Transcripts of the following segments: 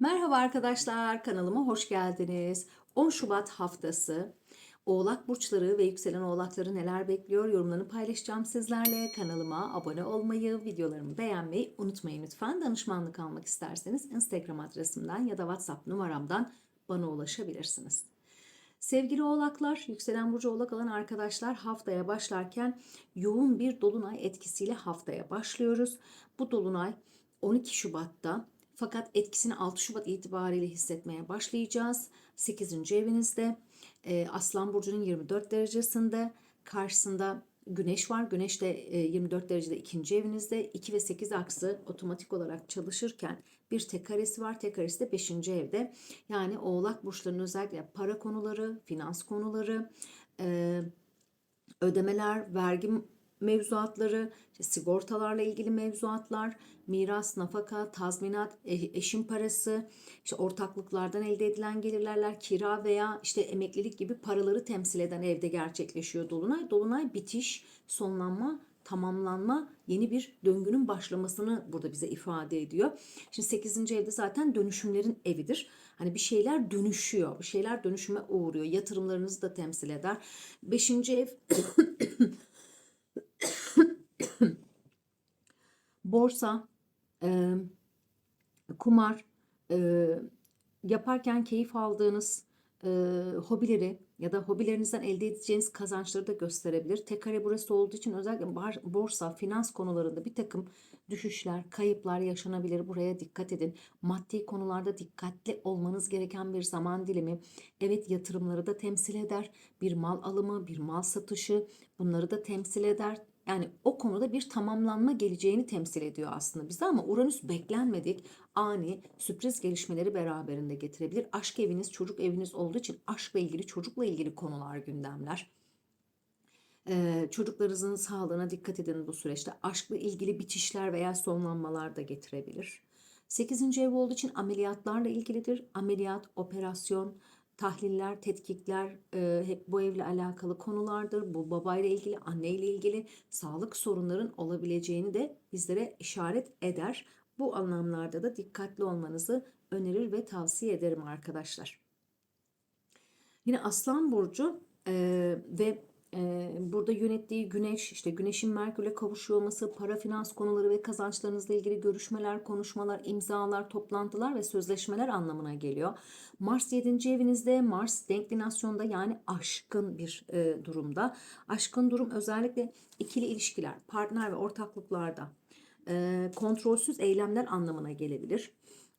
Merhaba arkadaşlar, kanalıma hoş geldiniz. 10 Şubat haftası Oğlak burçları ve yükselen oğlakları neler bekliyor yorumlarını paylaşacağım sizlerle. Kanalıma abone olmayı, videolarımı beğenmeyi unutmayın lütfen. Danışmanlık almak isterseniz Instagram adresimden ya da WhatsApp numaramdan bana ulaşabilirsiniz. Sevgili oğlaklar, yükselen burcu oğlak olan arkadaşlar haftaya başlarken yoğun bir dolunay etkisiyle haftaya başlıyoruz. Bu dolunay 12 Şubat'ta fakat etkisini 6 Şubat itibariyle hissetmeye başlayacağız. 8. evinizde e, Aslan Burcu'nun 24 derecesinde karşısında Güneş var. Güneş de e, 24 derecede ikinci evinizde. 2 ve 8 aksı otomatik olarak çalışırken bir tek karesi var. Tek karesi de 5. evde. Yani oğlak burçlarının özellikle para konuları, finans konuları, e, ödemeler, vergi mevzuatları, işte sigortalarla ilgili mevzuatlar, miras, nafaka, tazminat, e- eşin parası, işte ortaklıklardan elde edilen gelirlerler, kira veya işte emeklilik gibi paraları temsil eden evde gerçekleşiyor dolunay. Dolunay bitiş, sonlanma, tamamlanma, yeni bir döngünün başlamasını burada bize ifade ediyor. Şimdi 8. evde zaten dönüşümlerin evidir. Hani bir şeyler dönüşüyor, bir şeyler dönüşüme uğruyor. Yatırımlarınızı da temsil eder. 5. ev borsa, e, kumar, e, yaparken keyif aldığınız e, hobileri ya da hobilerinizden elde edeceğiniz kazançları da gösterebilir. Tek burası olduğu için özellikle bar, borsa, finans konularında bir takım düşüşler, kayıplar yaşanabilir. Buraya dikkat edin. Maddi konularda dikkatli olmanız gereken bir zaman dilimi. Evet yatırımları da temsil eder. Bir mal alımı, bir mal satışı bunları da temsil eder. Yani o konuda bir tamamlanma geleceğini temsil ediyor aslında bize ama Uranüs beklenmedik ani sürpriz gelişmeleri beraberinde getirebilir. Aşk eviniz, çocuk eviniz olduğu için aşkla ilgili, çocukla ilgili konular gündemler. Ee, çocuklarınızın sağlığına dikkat edin bu süreçte. Aşkla ilgili bitişler veya sonlanmalar da getirebilir. 8. ev olduğu için ameliyatlarla ilgilidir. Ameliyat, operasyon, tahliller, tetkikler e, hep bu evle alakalı konulardır. Bu babayla ilgili, anneyle ilgili sağlık sorunların olabileceğini de bizlere işaret eder. Bu anlamlarda da dikkatli olmanızı önerir ve tavsiye ederim arkadaşlar. Yine Aslan Burcu e, ve burada yönettiği güneş, işte güneşin Merkür'le kavuşuyor olması, para finans konuları ve kazançlarınızla ilgili görüşmeler, konuşmalar, imzalar, toplantılar ve sözleşmeler anlamına geliyor. Mars 7. evinizde, Mars denklinasyonda yani aşkın bir e, durumda. Aşkın durum özellikle ikili ilişkiler, partner ve ortaklıklarda e, kontrolsüz eylemler anlamına gelebilir.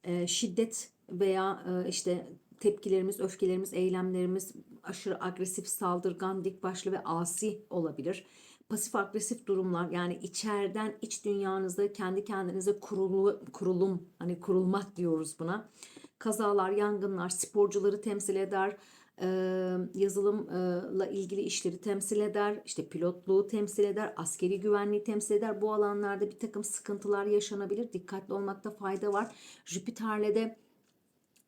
E, şiddet veya e, işte tepkilerimiz, öfkelerimiz, eylemlerimiz aşırı agresif, saldırgan, dik başlı ve asi olabilir. Pasif agresif durumlar yani içeriden iç dünyanızda kendi kendinize kurulu, kurulum hani kurulmak diyoruz buna. Kazalar, yangınlar, sporcuları temsil eder yazılımla ilgili işleri temsil eder, işte pilotluğu temsil eder, askeri güvenliği temsil eder. Bu alanlarda bir takım sıkıntılar yaşanabilir. Dikkatli olmakta fayda var. Jüpiter'le de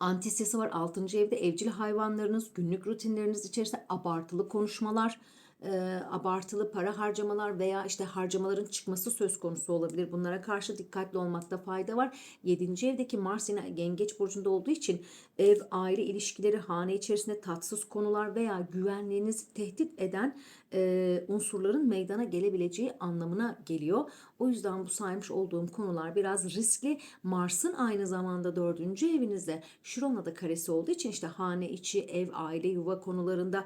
Antisyası var 6. evde evcil hayvanlarınız, günlük rutinleriniz içerisinde abartılı konuşmalar, e, abartılı para harcamalar veya işte harcamaların çıkması söz konusu olabilir. Bunlara karşı dikkatli olmakta fayda var. 7. evdeki Mars yine Yengeç burcunda olduğu için ev, aile ilişkileri, hane içerisinde tatsız konular veya güvenliğinizi tehdit eden e, unsurların meydana gelebileceği anlamına geliyor. O yüzden bu saymış olduğum konular biraz riskli. Mars'ın aynı zamanda dördüncü evinizde Şiron'la da karesi olduğu için işte hane içi, ev, aile, yuva konularında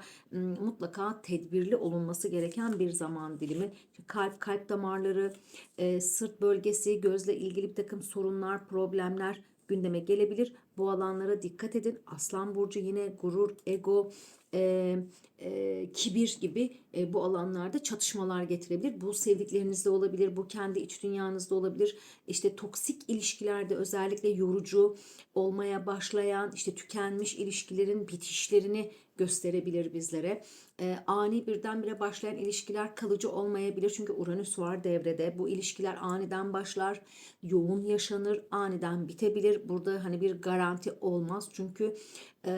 mutlaka tedbirli olunması gereken bir zaman dilimi. Kalp, kalp damarları, e, sırt bölgesi, gözle ilgili bir takım sorunlar, problemler gündeme gelebilir. Bu alanlara dikkat edin. Aslan burcu yine gurur, ego, e, e, kibir gibi e, bu alanlarda çatışmalar getirebilir. Bu sevdiklerinizde olabilir, bu kendi iç dünyanızda olabilir. İşte toksik ilişkilerde özellikle yorucu olmaya başlayan, işte tükenmiş ilişkilerin bitişlerini gösterebilir bizlere. E, ani birdenbire başlayan ilişkiler kalıcı olmayabilir çünkü Uranüs var devrede. Bu ilişkiler aniden başlar, yoğun yaşanır, aniden bitebilir. Burada hani bir garanti olmaz çünkü e,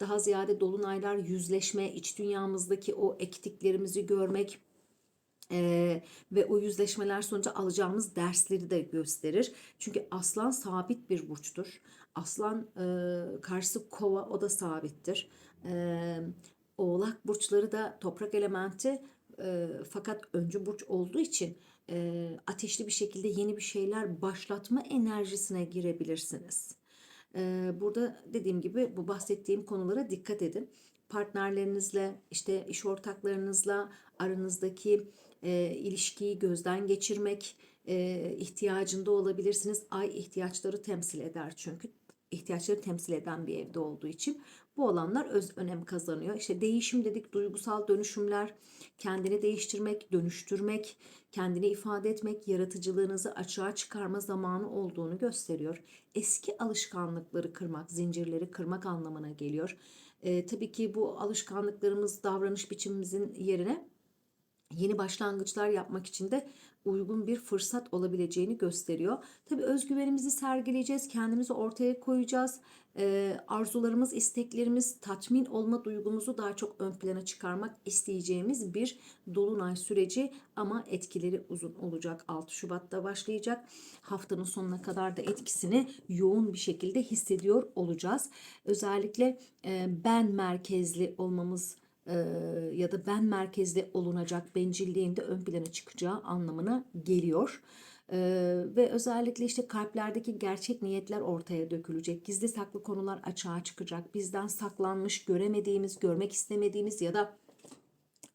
daha ziyade dolunaylar yüzleşme, iç dünyamızdaki o ektiklerimizi görmek, Ee, ve o yüzleşmeler sonucu alacağımız dersleri de gösterir. Çünkü aslan sabit bir burçtur. Aslan e, karşısı kova o da sabittir. Ee, oğlak burçları da toprak elementi e, fakat öncü burç olduğu için e, ateşli bir şekilde yeni bir şeyler başlatma enerjisine girebilirsiniz. Ee, burada dediğim gibi bu bahsettiğim konulara dikkat edin. Partnerlerinizle, işte iş ortaklarınızla aranızdaki e, ilişkiyi gözden geçirmek e, ihtiyacında olabilirsiniz. Ay ihtiyaçları temsil eder çünkü ihtiyaçları temsil eden bir evde olduğu için bu olanlar öz önem kazanıyor. İşte değişim dedik, duygusal dönüşümler, kendini değiştirmek, dönüştürmek, kendini ifade etmek, yaratıcılığınızı açığa çıkarma zamanı olduğunu gösteriyor. Eski alışkanlıkları kırmak, zincirleri kırmak anlamına geliyor. Ee, tabii ki bu alışkanlıklarımız, davranış biçimimizin yerine yeni başlangıçlar yapmak için de uygun bir fırsat olabileceğini gösteriyor. Tabii özgüvenimizi sergileyeceğiz, kendimizi ortaya koyacağız. Ee, arzularımız, isteklerimiz, tatmin olma duygumuzu daha çok ön plana çıkarmak isteyeceğimiz bir dolunay süreci ama etkileri uzun olacak. 6 Şubat'ta başlayacak. Haftanın sonuna kadar da etkisini yoğun bir şekilde hissediyor olacağız. Özellikle e, ben merkezli olmamız ya da ben merkezli olunacak bencilliğin de ön plana çıkacağı anlamına geliyor. E, ve özellikle işte kalplerdeki gerçek niyetler ortaya dökülecek. Gizli saklı konular açığa çıkacak. Bizden saklanmış, göremediğimiz, görmek istemediğimiz ya da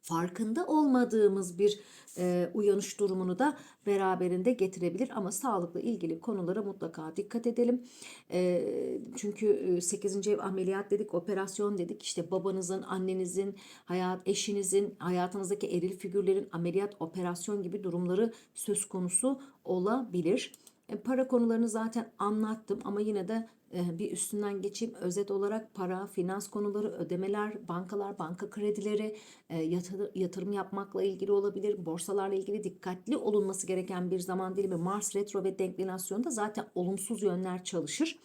farkında olmadığımız bir e, uyanış durumunu da beraberinde getirebilir. Ama sağlıkla ilgili konulara mutlaka dikkat edelim. E, çünkü 8. ev ameliyat dedik, operasyon dedik. İşte babanızın, annenizin, hayat eşinizin, hayatınızdaki eril figürlerin ameliyat, operasyon gibi durumları söz konusu olabilir. E, para konularını zaten anlattım ama yine de e, bir üstünden geçeyim. Özet olarak para, finans konuları, ödemeler, bankalar, banka kredileri, e, yatır, yatırım yapmakla ilgili olabilir. Borsalarla ilgili dikkatli olunması gereken bir zaman dilimi. Mars retro ve denklinasyonda zaten olumsuz yönler çalışır.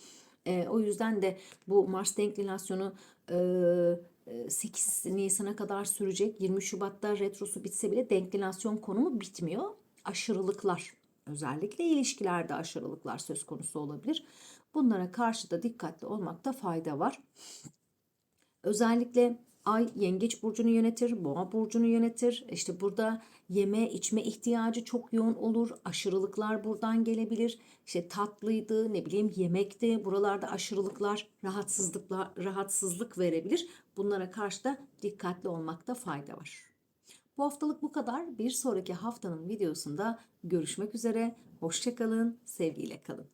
O yüzden de bu Mars denklinasyonu e, 8 Nisan'a kadar sürecek. 20 Şubat'ta retrosu bitse bile denklinasyon konumu bitmiyor. Aşırılıklar özellikle ilişkilerde aşırılıklar söz konusu olabilir. Bunlara karşı da dikkatli olmakta fayda var. Özellikle Ay yengeç burcunu yönetir, boğa burcunu yönetir. İşte burada yeme içme ihtiyacı çok yoğun olur. Aşırılıklar buradan gelebilir. İşte tatlıydı, ne bileyim yemekti. Buralarda aşırılıklar, rahatsızlıklar, rahatsızlık verebilir. Bunlara karşı da dikkatli olmakta fayda var. Bu haftalık bu kadar. Bir sonraki haftanın videosunda görüşmek üzere. Hoşçakalın, sevgiyle kalın.